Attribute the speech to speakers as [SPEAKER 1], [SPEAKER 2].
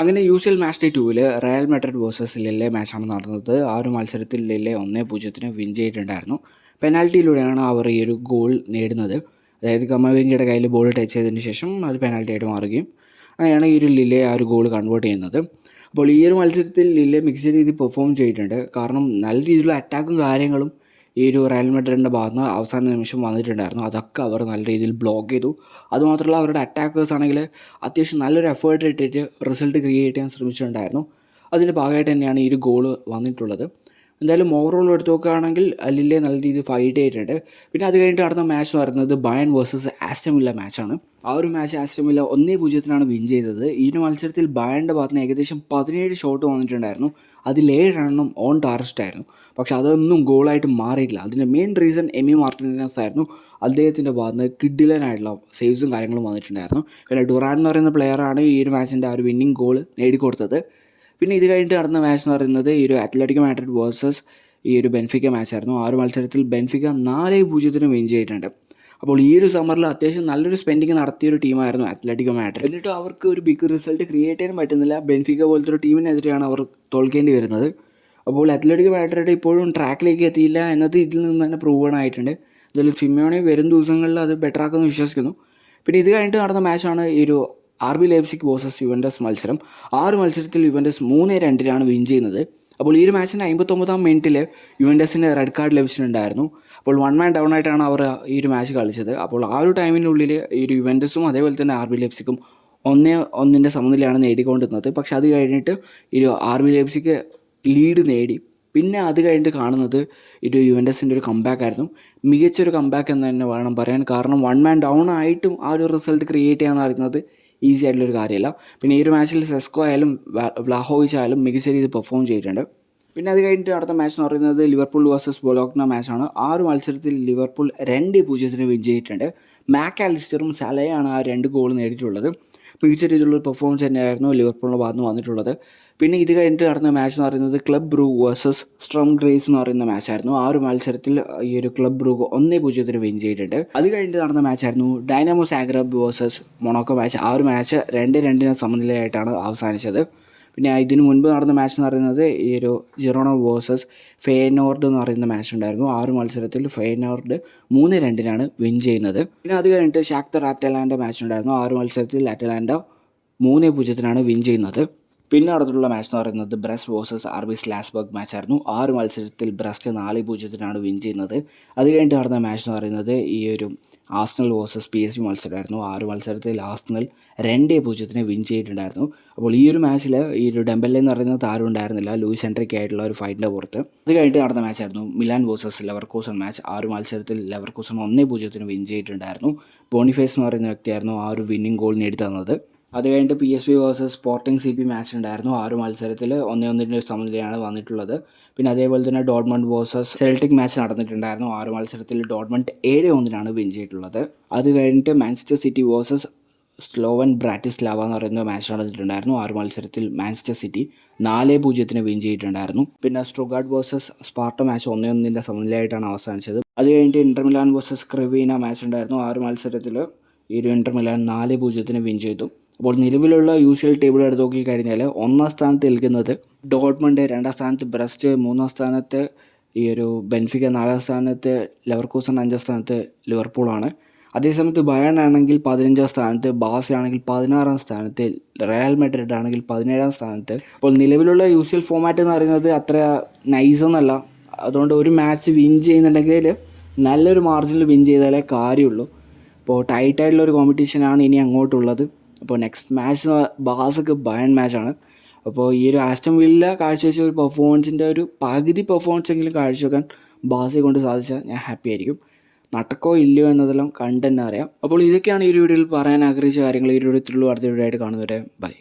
[SPEAKER 1] അങ്ങനെ U C L day ടൂവിൽ Real Madrid versus Lille മാച്ചാണ് നടന്നത്. ആ ഒരു മത്സരത്തിൽ ലില്ലെ ഒന്നേ പൂജ്യത്തിന് വിൻ ചെയ്തിട്ടുണ്ടായിരുന്നു. പെനാൽറ്റിയിലൂടെയാണ് അവർ ഈ ഒരു ഗോൾ നേടുന്നത്. അതായത് കമ്മവിങ്ങിയുടെ കയ്യിൽ ബോൾ ടച്ച് ചെയ്തതിന് ശേഷം അത് പെനാൽറ്റി ആയിട്ട് മാറുകയും അങ്ങനെയാണ് ഈ ഒരു ലില്ലെ ആ ഒരു ഗോൾ കൺവേർട്ട് ചെയ്യുന്നത്. അപ്പോൾ ഈ ഒരു മത്സരത്തിൽ ലില്ലെ മികച്ച രീതിയിൽ പെർഫോം ചെയ്തിട്ടുണ്ട്. കാരണം നല്ല രീതിയിലുള്ള അറ്റാക്കും കാര്യങ്ങളും ഈ ഒരു റയൽ മെഡ്രിഡിന്റെ ഭാഗത്ത് നിന്ന് അവസാന നിമിഷം വന്നിട്ടുണ്ടായിരുന്നു. അതൊക്കെ അവർ നല്ല രീതിയിൽ ബ്ലോക്ക് ചെയ്തു. അതുമാത്രമല്ല അവരുടെ അറ്റാക്കേഴ്സ് ആണെങ്കിൽ അത്യാവശ്യം നല്ലൊരു എഫേർട്ട് ഇട്ടിട്ട് റിസൾട്ട് ക്രിയേറ്റ് ചെയ്യാൻ ശ്രമിച്ചിട്ടുണ്ടായിരുന്നു. അതിന്റെ ഭാഗമായിട്ട് തന്നെയാണ് ഈ ഒരു ഗോൾ വന്നിട്ടുള്ളത്. എന്തായാലും ഓവറോൾ എടുത്ത് നോക്കുകയാണെങ്കിൽ ലില്ലെ നല്ല രീതിയിൽ ഫൈറ്റ് ചെയ്തിട്ടുണ്ട്. പിന്നെ അത് കഴിഞ്ഞിട്ട് നടന്ന മാച്ച് പറയുന്നത് ബയൺ വേഴ്സസ് ആസ്റ്റമില്ല മാച്ചാണ് ആ ഒരു മാച്ച് ആസ്റ്റമില്ല ഒന്നേ പൂജ്യത്തിനാണ് വിൻ ചെയ്തത്. ഈ ഒരു മത്സരത്തിൽ ബയന്റെ ഭാഗത്ത് നിന്ന് ഏകദേശം പതിനേഴ് ഷോട്ട് വന്നിട്ടുണ്ടായിരുന്നു. അതിൽ ഏഴെണ്ണം ഓൺ ടാർസ്റ്റ് ആയിരുന്നു. പക്ഷെ അതൊന്നും ഗോളായിട്ട് മാറിയിട്ടില്ല. അതിന്റെ main reason M E Martinez ആയിരുന്നു. അദ്ദേഹത്തിന്റെ ഭാഗത്ത് നിന്ന് കിഡിലനായിട്ടുള്ള സേവ്സും കാര്യങ്ങളും വന്നിട്ടുണ്ടായിരുന്നു. പിന്നെ ഡുറാൻ എന്ന് പറയുന്ന പ്ലെയറാണ് ഈ ഒരു മാച്ചിന്റെ ആ ഒരു വിന്നിംഗ് ഗോൾ നേടിക്കൊടുത്തത്. പിന്നെ ഇത് കഴിഞ്ഞിട്ട് നടന്ന മാച്ച് എന്ന് പറയുന്നത് ഈ ഒരു അത്ലറ്റിക് മാഡ്രിഡ് വേഴ്സസ് ഈ ഒരു ബെൻഫിക്ക മാച്ചായിരുന്നു ആ ഒരു മത്സരത്തിൽ ബെൻഫിക്ക നാല് പൂജ്യത്തിന് വിൻ ചെയ്തിട്ടുണ്ട്. അപ്പോൾ ഈ ഒരു സമ്മറിൽ അത്യാവശ്യം നല്ലൊരു സ്പെൻഡിങ് നടത്തിയ ഒരു ടീമായിരുന്നു അത്ലറ്റിക്കോ മാഡ്രിഡ് എന്നിട്ട് അവർക്ക് ഒരു ബിഗ് റിസൾട്ട് ക്രിയേറ്റ് ചെയ്യാൻ പറ്റുന്നില്ല. ബെൻഫിക്ക പോലത്തെ ഒരു ടീമിനെതിരെയാണ് അവർ തോൽക്കേണ്ടി വരുന്നത്. അപ്പോൾ അത്ലറ്റിക് മാഡ്രിഡ് ഇപ്പോഴും ട്രാക്കിലേക്ക് എത്തിയില്ല എന്നത് ഇതിൽ നിന്ന് തന്നെ പ്രൂവൺ ആയിട്ടുണ്ട്. അതിൽ ഫിമിയോണി വരും ദിവസങ്ങളിൽ അത് ബെറ്റർ ആക്കുമെന്ന് വിശ്വസിക്കുന്നു. പിന്നെ ഇത് കഴിഞ്ഞിട്ട് നടന്ന മാച്ചാണ് ഈ ഒരു R B Leipzig versus Juventus മത്സരം. ആറ് മത്സരത്തിൽ യുവൻഡസ് മൂന്ന് രണ്ടിനാണ് വിൻ ചെയ്യുന്നത്. അപ്പോൾ ഈ ഒരു മാച്ചിന്റെ അമ്പത്തൊമ്പതാം മിനിറ്റിൽ യുവൻഡസിന് റെഡ് കാർഡ് ലഭിച്ചിട്ടുണ്ടായിരുന്നു. അപ്പോൾ വൺ മാൻ ഡൗൺ ആയിട്ടാണ് അവർ ഈ ഒരു മാച്ച് കളിച്ചത്. അപ്പോൾ ആ ഒരു ടൈമിനുള്ളിൽ ഈ ഒരു യുവൻഡസും അതേപോലെ തന്നെ ആർ ബി ലേബ്സിക്കും ഒന്നേ ഒന്നിന്റെ സമനിലയാണ് നേടിക്കൊണ്ടിരുന്നത്. പക്ഷേ അത് കഴിഞ്ഞിട്ട് ഈ ആർ ബി ലേബ്സിക്ക് ലീഡ് നേടി. പിന്നെ അത് കഴിഞ്ഞിട്ട് കാണുന്നത് ഒരു യുവൻഡസിന്റെ ഒരു കമ്പാക്ക് ആയിരുന്നു. മികച്ചൊരു കമ്പാക്ക് എന്ന് തന്നെ വേണം പറയാൻ. കാരണം വൺ മാൻ ഡൗൺ ആയിട്ടും ആ ഒരു റിസൾട്ട് ക്രിയേറ്റ് ചെയ്യാന്ന് പറയുന്നത് ഈസി ആയിട്ടുള്ളൊരു കാര്യമല്ല. പിന്നെ ഈ ഒരു മാച്ചിൽ സെസ്കോ ആയാലും വ്ലാഹോവിച്ച് ആയാലും മികച്ച രീതിയിൽ പെർഫോം ചെയ്തിട്ടുണ്ട്. പിന്നെ അത് കഴിഞ്ഞിട്ട് അടുത്ത മാച്ച് എന്ന് പറയുന്നത് ലിവർപൂൾ വേഴ്സസ് ബൊലോഗ്ന മാച്ചാണ് ആ ഒരു മത്സരത്തിൽ ലിവർപൂൾ രണ്ട് പൂജ്യത്തിന് വിൻ ചെയ്തിട്ടുണ്ട് മാക് ആലിസ്റ്ററും സലയാണ് ആ രണ്ട് ഗോൾ നേടിയിട്ടുള്ളത്. മികച്ച രീതിയിലുള്ള പെർഫോമൻസ് തന്നെയായിരുന്നു ലിവർപൂളിന്റെ ഭാഗത്ത് വന്നിട്ടുള്ളത്. പിന്നെ ഇത് കഴിഞ്ഞിട്ട് നടന്ന മാച്ച് എന്ന് പറയുന്നത് Club Brugge versus Sturm Graz എന്ന് പറയുന്ന മാച്ചായിരുന്നു ആ ഒരു മത്സരത്തിൽ ഈ ഒരു ക്ലബ് ബ്രൂ ഒന്നേ പൂജ്യത്തിന് വിൻ ചെയ്തിട്ടുണ്ട്. അത് കഴിഞ്ഞിട്ട് നടന്ന മാച്ചായിരുന്നു Dinamo Zagreb versus Monaco match ആ ഒരു മാച്ച് രണ്ട് രണ്ടിന് സമനിലയായിട്ടാണ് അവസാനിച്ചത്. പിന്നെ ഇതിന് മുൻപ് നടന്ന മാച്ച് എന്ന് പറയുന്നത് ഈ ഒരു ജിറോണോ വേഴ്സസ് ഫെയനോർഡ് എന്ന് പറയുന്ന മാച്ച് ഉണ്ടായിരുന്നു. ആ ഒരു മത്സരത്തിൽ ഫെയനോർഡ് മൂന്ന് രണ്ടിനാണ് വിൻ ചെയ്യുന്നത്. പിന്നെ അത് കഴിഞ്ഞിട്ട് ഷാക്തർ അറ്റലാൻഡ മാച്ച് ഉണ്ടായിരുന്നു. ആ ഒരു മത്സരത്തിൽ അറ്റലാൻഡ മൂന്ന് പൂജ്യത്തിനാണ് വിൻ ചെയ്യുന്നത്. പിന്നെ നടന്നിട്ടുള്ള മാച്ച് എന്ന് പറയുന്നത് Brest versus R B Salzburg match ആയിരുന്നു. ആ ഒരു മത്സരത്തിൽ ബ്രസ്റ്റ് നാല് പൂജ്യത്തിനാണ് വിൻ ചെയ്യുന്നത്. അത് കഴിഞ്ഞിട്ട് നടന്ന മാച്ച് എന്ന് പറയുന്നത് ഈ ഒരു Arsenal versus P S G മത്സരമായിരുന്നു. ആ ഒരു മത്സരത്തിൽ ആസ്നൽ രണ്ടേ പൂജ്യത്തിന് വിൻ ചെയ്തിട്ടുണ്ടായിരുന്നു. അപ്പോൾ ഈ ഒരു മാച്ചിൽ ഈ ഒരു ഡെമ്പൽ എന്ന് പറയുന്ന താരം ഉണ്ടായിരുന്നില്ല. ലൂയിസ് എൻട്രിക്ക് ആയിട്ടുള്ള ഒരു ഫൈറ്റിന്റെ പുറത്ത്. അത് കഴിഞ്ഞിട്ട് നടന്ന മാച്ചായിരുന്നു മിലാൻ വേഴ്സസ് ലെവർകൂസൺ മാച്ച് ആറ് മത്സരത്തിൽ ലെവർകൂസൺ ഒന്നേ പൂജ്യത്തിന് വിൻ ചെയ്തിട്ടുണ്ടായിരുന്നു. ബോണിഫേസ് എന്ന് പറയുന്ന വ്യക്തിയായിരുന്നു ആ ഒരു വിന്നിംഗ് ഗോൾ നേടി തന്നത്. അത് കഴിഞ്ഞിട്ട് P S P versus Sporting C P match ഉണ്ടായിരുന്നു. ആ ഒരു മത്സരത്തിൽ ഒന്നേ ഒന്നിന്റെ സമനിലയാണ് വന്നിട്ടുള്ളത്. പിന്നെ അതേപോലെ തന്നെ ഡോട്ട്മണ്ട് വേഴ്സസ് സെൽറ്റിക് മാച്ച് നടന്നിട്ടുണ്ടായിരുന്നു. ആ ഒരു മത്സരത്തിൽ ഡോട്ട്മണ്ട് ഏഴ് ഒന്നിനാണ് വിൻ ചെയ്തിട്ടുള്ളത്. അത് കഴിഞ്ഞിട്ട് Manchester City versus Slovan Bratislava എന്ന് പറയുന്ന മാച്ച് നടന്നിട്ടുണ്ടായിരുന്നു. ആറ് മത്സരത്തിൽ മാഞ്ചസ്റ്റർ സിറ്റി നാല് പൂജ്യത്തിന് വിൻ ചെയ്തിട്ടുണ്ടായിരുന്നു. പിന്നെ സ്ട്രുഗാർഡ് വേഴ്സസ് സ്പാർട്ട മാച്ച് ഒന്നേ ഒന്നിന്റെ സമനിലയായിട്ടാണ് അവസാനിച്ചത്. അത് കഴിഞ്ഞിട്ട് Inter Milan versus Crvena match ഉണ്ടായിരുന്നു. ആറ് മത്സരത്തിൽ ഈ ഒരു ഇന്റർ മിലാൻ നാല് പൂജ്യത്തിന് വിൻ ചെയ്തു. അപ്പോൾ നിലവിലുള്ള യൂഷ്വൽ ടേബിൾ എടുത്ത് നോക്കിക്കഴിഞ്ഞാൽ ഒന്നാം സ്ഥാനത്ത് നിൽക്കുന്നത് ഡോട്ട്മണ്ട് രണ്ടാം സ്ഥാനത്ത് ബ്രസ്റ്റ് മൂന്നാം സ്ഥാനത്ത് ഈ ഒരു ബെൻഫിക്ക നാലാം സ്ഥാനത്ത് ലെവർകൂസൺ അഞ്ചാം സ്ഥാനത്ത് ലിവർപൂളാണ്. അതേസമയത്ത് ബയൺ ആണെങ്കിൽ പതിനഞ്ചാം സ്ഥാനത്ത് ബാസ ആണെങ്കിൽ പതിനാറാം സ്ഥാനത്ത് റയൽ മെഡ്രിഡ് ആണെങ്കിൽ പതിനേഴാം സ്ഥാനത്ത്. അപ്പോൾ നിലവിലുള്ള യൂഷ്വൽ ഫോമാറ്റ് എന്ന് പറയുന്നത് അത്ര നൈസ് ഒന്നല്ല അതുകൊണ്ട് ഒരു മാച്ച് വിൻ ചെയ്യുന്നുണ്ടെങ്കിൽ നല്ലൊരു മാർജിനിൽ വിൻ ചെയ്താലേ കാര്യമുള്ളൂ. ഇപ്പോൾ ടൈറ്റായിട്ടുള്ള ഒരു കോമ്പറ്റീഷനാണ് ഇനി അങ്ങോട്ടുള്ളത്. അപ്പോൾ നെക്സ്റ്റ് മാച്ച് ബാസൊക്കെ ബയൺ മാച്ചാണ് അപ്പോൾ ഈ ഒരു ആസ്റ്റം വില്ല കാഴ്ചവെച്ച ഒരു പെർഫോമൻസിന്റെ ഒരു പകുതി പെർഫോമൻസ് എങ്കിലും കാഴ്ചവെക്കാൻ ബാസെ കൊണ്ട് സാധിച്ചാൽ ഞാൻ ഹാപ്പി ആയിരിക്കും. നടക്കോ ഇല്ലയോ എന്നതെല്ലാം കണ്ടെന്നറിയാം അപ്പോൾ ഇതൊക്കെയാണ് ഈ ഒരു വീഡിയോയിൽ പറയാൻ ആഗ്രഹിച്ച കാര്യങ്ങൾ. ഈ ഒരു വീഡിയോ അടുത്ത വീഡിയോ ആയിട്ട് കാണുന്നവരെ ബൈ